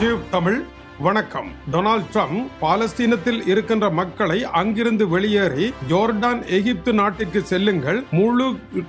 Tube Tamil வணக்கம். Donald Trump பாலஸ்தீனத்தில் இருக்கின்ற மக்களை அங்கிருந்து வெளியேறி ஜோர்டான் எகிப்து நாட்டிற்கு செல்லுங்கள். முழு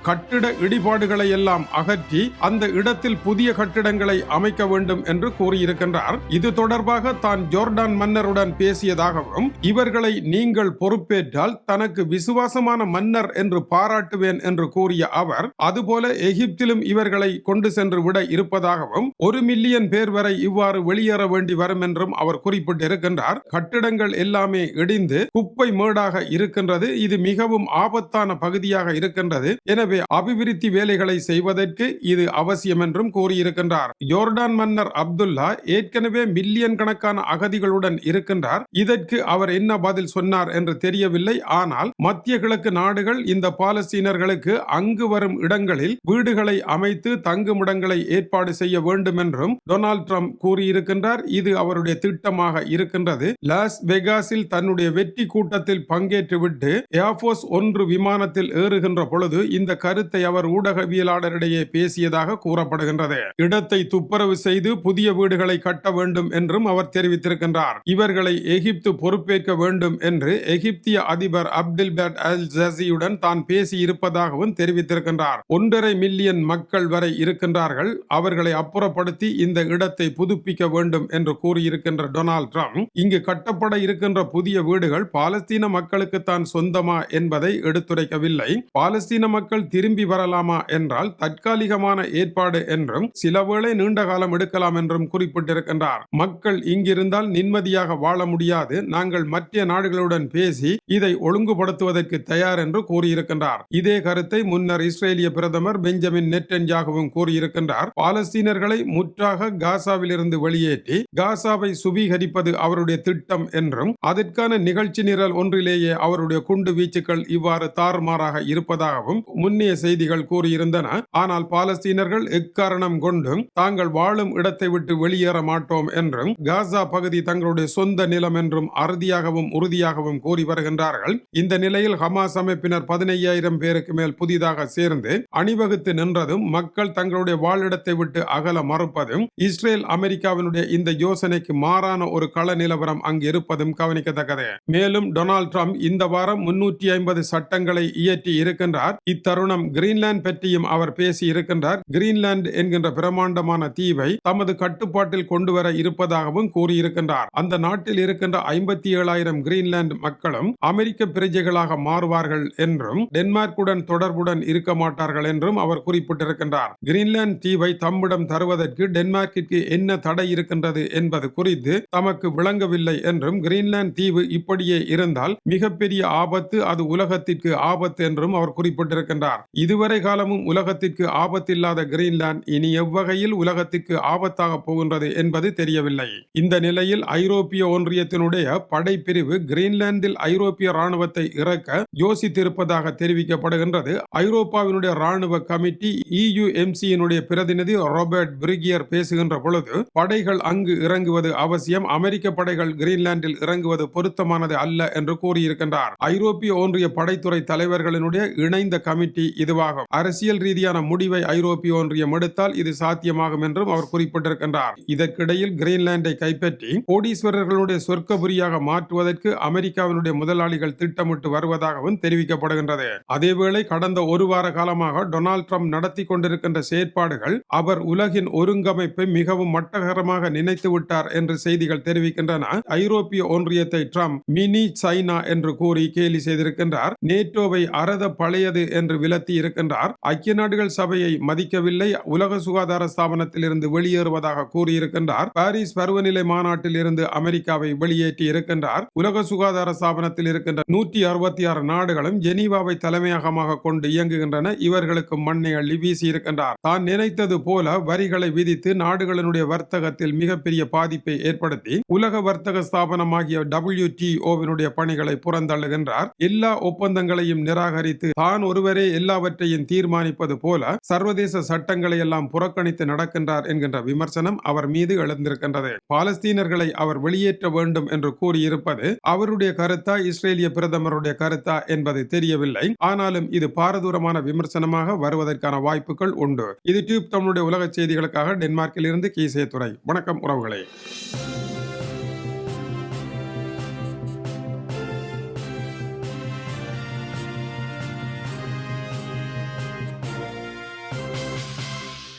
கட்டிட இடிபாடுகளை எல்லாம் அகற்றி அந்த இடத்தில் புதிய கட்டிடங்களை அமைக்க வேண்டும் என்று கூறியிருக்கின்றார். இது தொடர்பாக தான் ஜோர்டான் மன்னருடன் பேசியதாகவும் இவர்களை நீங்கள் பொறுப்பேற்றால் தனக்கு விசுவாசமான மன்னர் என்று பாராட்டுவேன் என்று கூறிய அவர் அதுபோல எகிப்திலும் இவர்களை கொண்டு சென்று விட இருப்பதாகவும் ஒரு மில்லியன் பேர் வரை இவ்வாறு வெளியேற வேண்டி வரும் என்று என்றும் அவர் குறிப்பிட்டிருக்கின்றார். கட்டிடங்கள் எல்லாமே இடிந்து குப்பை மேடாக இருக்கின்றது. இது மிகவும் ஆபத்தான பகுதியாக இருக்கின்றது. எனவே அபிவிருத்தி வேலைகளை செய்வதற்கு இது அவசியம் என்றும் கூறியிருக்கின்றார். ஜோர்டான் மன்னர் அப்துல்லா ஏற்கனவே மில்லியன் கணக்கான அகதிகளுடன் இருக்கின்றார். இதற்கு அவர் என்ன பதில் சொன்னார் என்று தெரியவில்லை. ஆனால் மத்திய கிழக்கு நாடுகள் இந்த பாலஸ்தீனர்களுக்கு அங்கு வரும் இடங்களில் வீடுகளை அமைத்து தங்குமிடங்களை ஏற்பாடு செய்ய வேண்டும் என்றும் டொனால்ட் ட்ரம்ப் கூறியிருக்கின்றார். இது அவருடைய திட்டமாக இருக்கின்றது. லாஸ் வெகாஸில் தன்னுடைய வெற்றி கூட்டத்தில் பங்கேற்றுவிட்டு ஏர்போர்ஸ் ஒன்று விமானத்தில் ஏறுகின்ற பொழுது இந்த கருத்தை அவர் ஊடகவியலாளரிடையே பேசியதாக கூறப்படுகின்றது. இடத்தை துப்புரவு செய்து புதிய வீடுகளை கட்ட வேண்டும் என்றும் அவர் தெரிவித்திருக்கின்றார். இவர்களை எகிப்து பொறுப்பேற்க வேண்டும் என்று எகிப்திய அதிபர் அப்துல் பேட் அல் ஜசியுடன் தான் பேசியிருப்பதாகவும் தெரிவித்திருக்கின்றார். ஒன்றரை மில்லியன் மக்கள் வரை இருக்கின்றார்கள். அவர்களை அப்புறப்படுத்தி இந்த இடத்தை புதுப்பிக்க வேண்டும் என்று இருக்கின்ற டொனால்ட் ட்ரம்ப் இங்கு கட்டப்பட இருக்கின்ற புதிய வீடுகள் பாலஸ்தீன மக்களுக்கு தான் சொந்தமா என்பதை எடுத்துரைக்கவில்லை. பாலஸ்தீன மக்கள் திரும்பி வரலாமா என்றால் தற்காலிகமான ஏற்பாடு என்றும் சிலவேளை நீண்ட காலம் எடுக்கலாம் என்றும் குறிப்பிட்டிருக்கின்றார். மக்கள் இங்கிருந்தால் நிம்மதியாக வாழ முடியாது. நாங்கள் மற்ற நாடுகளுடன் பேசி இதை ஒழுங்குபடுத்துவதற்கு தயார் என்று கூறியிருக்கின்றார். இதே கருத்தை முன்னர் இஸ்ரேலிய பிரதமர் பெஞ்சமின் நெட்டன்ஜாகவும் கூறியிருக்கின்றார். பாலஸ்தீனர்களை முற்றாக காசாவில் இருந்து வெளியேற்றி காசாவை சுவீகரிப்பது அவருடைய திட்டம் என்றும் அதற்கான நிகழ்ச்சி நிரல் ஒன்றிலேயே அவருடைய குண்டு வீச்சுக்கள் இவ்வாறு தாறுமாறாக இருப்பதாகவும் முன்னிய செய்திகள் கூறியிருந்தன. ஆனால் பாலஸ்தீனர்கள் எக்காரணம் கொண்டும் தாங்கள் வாழும் இடத்தை விட்டு வெளியேற மாட்டோம் என்றும் காசா பகுதி தங்களுடைய சொந்த நிலம் என்றும் அறுதியாகவும் உறுதியாகவும் கூறி வருகின்றார்கள். இந்த நிலையில் ஹமாஸ் அமைப்பினர் பதினையாயிரம் பேருக்கு மேல் புதிதாக சேர்ந்து அணிவகுத்து நின்றதும் மக்கள் தங்களுடைய வாழிடத்தை விட்டு அகல மறுப்பதும் இஸ்ரேல் அமெரிக்காவினுடைய இந்த யோசனைக்கு மாறான ஒரு கள நிலவரம் அங்கு இருப்பதும் கவனிக்கத்தக்கது. மேலும் டொனால்ட் ட்ரம்ப் இந்த வாரம் முன்னூற்றி ஐம்பது சட்டங்களை இயற்றி இருக்கின்றார். இத்தருணம் கிரீன்லாந்து பற்றியும் அவர் பேசி இருக்கின்றார். கிரீன்லாந்து என்கின்ற பிரமாண்டமான தீவை தமது கட்டுப்பாட்டில் கொண்டு வர இருப்பதாகவும் கூறியிருக்கின்றார். அந்த நாட்டில் இருக்கின்ற ஐம்பத்தி ஏழாயிரம் கிரீன்லாந்து மக்களும் அமெரிக்க பிரஜைகளாக மாறுவார்கள் என்றும் டென்மார்க்குடன் தொடர்புடன் இருக்க மாட்டார்கள் என்றும் அவர் குறிப்பிட்டிருக்கின்றார். கிரீன்லாந்து தீவை தம்மிடம் தருவதற்கு டென்மார்க்கிற்கு என்ன தடை இருக்கின்றது என்பது குறித்து தமக்கு விளங்கவில்லை என்றும் கிரீன்லாந்து தீவு இப்படியே இருந்தால் மிகப்பெரிய ஆபத்து அது உலகத்திற்கு ஆபத்து என்றும் அவர் குறிப்பிட்டிருக்கின்றார். இதுவரை காலமும் உலகத்திற்கு ஆபத்தில்லாத கிரீன்லாந்து இனி எவ்வகையில் உலகத்திற்கு ஆபத்தாக போகின்றது என்பது தெரியவில்லை. இந்த நிலையில் ஐரோப்பிய ஒன்றியத்தினுடைய படைப்பிரிவு கிரீன்லாந்தில் ஐரோப்பிய ராணுவத்தை இறக்க யோசித்திருப்பதாக தெரிவிக்கப்படுகின்றது. ஐரோப்பாவினுடைய ராணுவ கமிட்டி E இயுஎம்சியினுடைய பிரதிநிதி ராபர்ட் பிரிகியர் பேசுகின்ற பொழுது படைகள் அங்கு இறங்குவது அவசியம் அமெரிக்க படைகள் கிரீன்லாந்தில் இறங்குவது பொருத்தமானது அல்ல என்று கூறியிருக்கின்றார். ஐரோப்பிய ஒன்றிய படைத்துறை தலைவர்களினுடைய இணைந்த கமிட்டி இதுவாகும். அரசியல் ரீதியான முடிவை ஐரோப்பிய ஒன்றியம் எடுத்தால் இது சாத்தியமாகும் என்றும் அவர் குறிப்பிட்டிருக்கின்றார். இதற்கிடையில் கிரீன்லாந்தை கைப்பற்றி கோடீஸ்வரர்களுடைய சொர்க்கபுரியாக மாற்றுவதற்கு அமெரிக்காவினுடைய முதலாளிகள் திட்டமிட்டு வருவதாகவும் தெரிவிக்கப்படுகின்றது. அதேவேளை கடந்த ஒரு வார காலமாக டொனால்ட் ட்ரம்ப் நடத்தி கொண்டிருக்கின்ற செயற்பாடுகள் அவர் உலகின் ஒருங்கமைப்பை மிகவும் மட்டகரமாக நினைத்து விட்டார் என்று செய்திகள் தெரிவிக்கின்றன. ஐரோப்பிய ஒன்றியத்தை ட்ரம்ப் மினி சைனா என்று கூறி கேலி செய்திருக்கின்றார். நேட்டோவை அறத பழையது என்று விலத்தி இருக்கின்றார். ஐக்கிய நாடுகள் சபையை மதிக்கவில்லை. உலக சுகாதார ஸ்தாபனத்தில் இருந்து வெளியேறுவதாக கூறியிருக்கின்றார். பாரிஸ் பருவநிலை மாநாட்டில் இருந்து அமெரிக்காவை வெளியேற்றி இருக்கின்றார். உலக சுகாதார ஸ்தாபனத்தில் இருக்கின்ற நூற்றி அறுபத்தி ஆறு நாடுகளும் ஜெனீவாவை தலைமையகமாக கொண்டு இயங்குகின்றன. இவர்களுக்கு மண்ணை அள்ளி வீசி இருக்கின்றார். தான் நினைத்தது போல வரிகளை விதித்து நாடுகளினுடைய வர்த்தகத்தில் மிகப்பெரிய பாதிப்பை ஏற்படுத்தி உலக வர்த்தக ஸ்தாபனமாகிய டபிள்யூ டி ஓவினுடைய பணிகளை புறந்தள்ளுகின்றார். எல்லா ஒப்பந்தங்களையும் நிராகரித்து தான் ஒருவரே எல்லாவற்றையும் தீர்மானிப்பது போல சர்வதேச சட்டங்களை எல்லாம் புறக்கணித்து நடக்கின்றார் என்கின்ற விமர்சனம் அவர் மீது எழுந்திருக்கின்றது. பாலஸ்தீனர்களை அவர் வெளியேற்ற வேண்டும் என்று கூறியிருப்பது அவருடைய கருத்தா இஸ்ரேலிய பிரதமருடைய கருத்தா என்பது தெரியவில்லை. ஆனாலும் இது பாரதூரமான விமர்சனமாக வருவதற்கான வாய்ப்புகள் உண்டு. இது டியூப் தமிழுடைய உலக செய்திகளுக்காக டென்மார்க்கில் இருந்து கீசே துறை வணக்கம் உறவுகளே. Thank you.